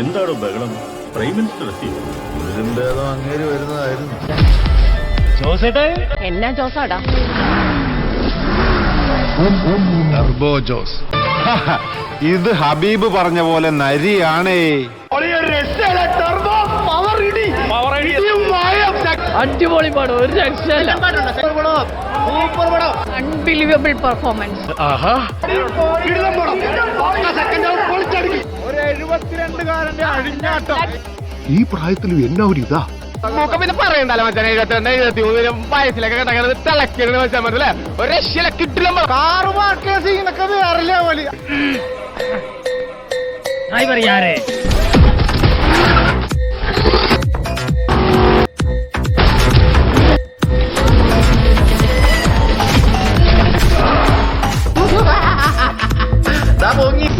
എന്താണോ ബഹളം? Prime minister എത്തി. ഭേദം അങ്ങേര് വരുന്നതായിരുന്നു. എന്നാ ജോസാടാ. ടർബോ ജോസ്. ഇത് ഹബീബ് പറഞ്ഞ പോലെ നരിയാണേ. അടിപൊളി പടം ഒരു രക്ഷയില്ല. അൺബിലീവബിൾ പെർഫോമൻസ് ഈ പ്രായത്തിലും എന്നാ ഒരു ഇതാ? പിന്നെ പറയണ്ടല്ലോ മച്ചാനെ ഇരുപത്തിരണ്ട് ഇരുപത്തി മൂന്നിലും വയസ്സിലൊക്കെ കിടക്കുന്നത് തിളക്കിടുന്ന വെച്ചാൽ മനസ്സിലെ ഒരു രക്ഷയിലെ കിട്ടില്ല കാറ് പാർക്കിയ സീനൊക്കെ വേറെ ലെവൽ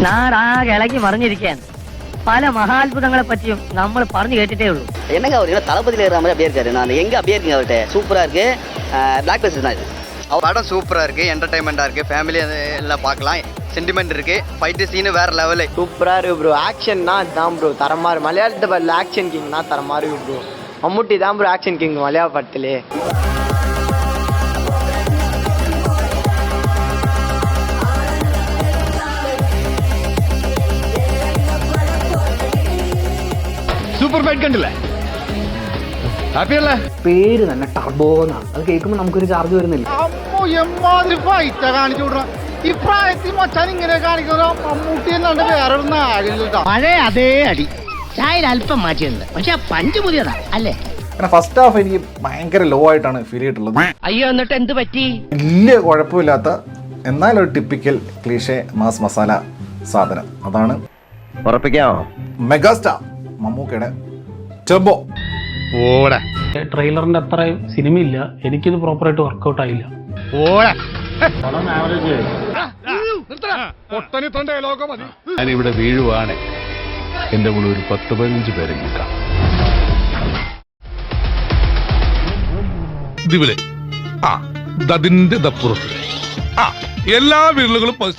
നാടാകെ ഇളകി മറിഞ്ഞിരിക്കുകയാണ്. பல പല அற்புதங்களை പറ്റിയും നമ്മൾ பறந்து கேட்டுட்டே உள்ளோம் என்னங்க அவர் என்ன தளபதியில் இருக்கிற மாதிரி அப்படியே இருக்காரு? நான் எங்கே அப்படியே இருக்கீங்க அவர்கிட்ட? சூப்பராக இருக்கு. பிளாக் பஸ் தான் இது. படம் சூப்பராக இருக்குது என்டர்டைன்மெண்ட்டாக இருக்கு ஃபேமிலி எல்லாம் பார்க்கலாம். சென்டிமெண்ட் இருக்குது ஃபைட்டு சீனு வேற லெவலு சூப்பராக இருக்கு ப்ரோ ஆக்ஷன்னா தான் ப்ரோ தரமாக இருக்கு. மலையாளத்து பதில் ஆக்ஷன் கிங்னா தர மாதிரி ப்ரோ மம்முட்டி தான் ப்ரோ ஆக்ஷன் கிங் மலையாள படத்துலேயே സൂപ്പർ ഫൈറ്റ് കണ്ടില്ലേ? ഹാപ്പിയല്ലേ പേര് തന്നെ ടർബോ എന്നാണ് അത് കേൾക്കുമ്പോൾ നമുക്കൊരു ചാർജ് വരുന്നില്ല. അമ്മോ എമ്മാതിരി ഫൈറ്റാ കാണിച്ചു ഈ പ്രായത്തിൽ മച്ചാൻ ഇങ്ങനെ കാണിക്കുന്ന മമ്മൂട്ടി എന്നല്ലാണ്ട് വേറെ നാടില്ല പഴയ അതേ അടി. ചായയിൽ അല്പം മാറ്റിയിട്ടുണ്ട്. പക്ഷെ പഞ്ച് പുതിയതാ അല്ലേ? കാരണം ഫസ്റ്റ് ഹാഫ് എനിക്ക് ഭയങ്കര ലോ ആയിട്ടാണ് ഫീൽ ചെയ്തിട്ടുള്ളത്. അയ്യോ എന്നിട്ട് എന്ത് പറ്റി? വലിയ കുഴപ്പമില്ലാത്ത എന്നാലും ഒരു ടിപ്പിക്കൽ ക്ലീഷെ മാസ് മസാല സാധനം. അതാണ് ഉറപ്പിക്കാമോ മെഗാസ്റ്റാർ മമ്മൂക്കയുടെ ടെമ്പോ ഓടാ. ട്രെയിലറിന്റെ അത്രയും സിനിമയില്ല. എനിക്കിത് പ്രോപ്പറായിട്ട് വർക്കൗട്ട് ആയില്ല ഓടാ ഞാനിവിടെ വീഴുവാണ്. എന്റെ കൂടെ ഒരു പത്ത് പതിനഞ്ച് പേരെ നിൽക്കാം ആ ദതിന്റെ ദപ്പുറത്ത്. ആ എല്ലാ വിരലുകളും പതിച്ച്.